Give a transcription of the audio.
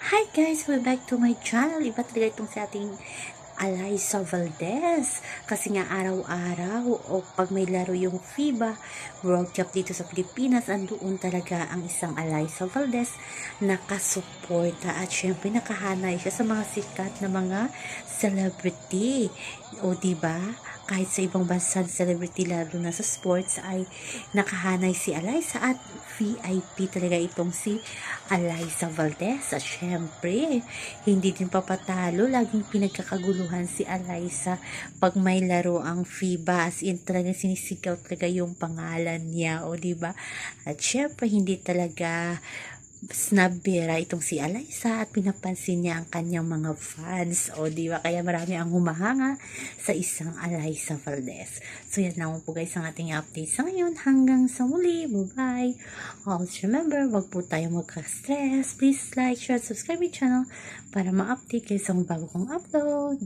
Hi guys! Welcome back to my channel. Iba talaga itong sa ating Eliza Valdez. Kasi nga araw-araw o pag may laro yung FIBA World Cup dito sa Pilipinas, andoon talaga ang isang Eliza Valdez nakasuporta at syempre nakahanay siya sa mga sikat na mga celebrity. O ba? Kahit sa ibang bansa celebrity lalo na sa sports ay nakahanay si Eliza at VIP talaga itong si Eliza Valdez. At syempre, hindi din papatalo. Laging pinagkakaguluhan si Eliza pag may laro ang FIBA. As in, talaga sinisigaw talaga yung pangalan niya. O, ba At syempre, hindi talaga snabera itong si Eliza at pinapansin niya ang kanyang mga fans. O, di ba? Kaya marami ang humahanga sa isang Eliza Valdez. So, yan lang po guys ang ating update sa ngayon. Hanggang sa muli. Bye-bye. Always remember, wag po tayo magka-stress. Please like, share, subscribe my channel para ma-update kayo sa mga bago kong upload.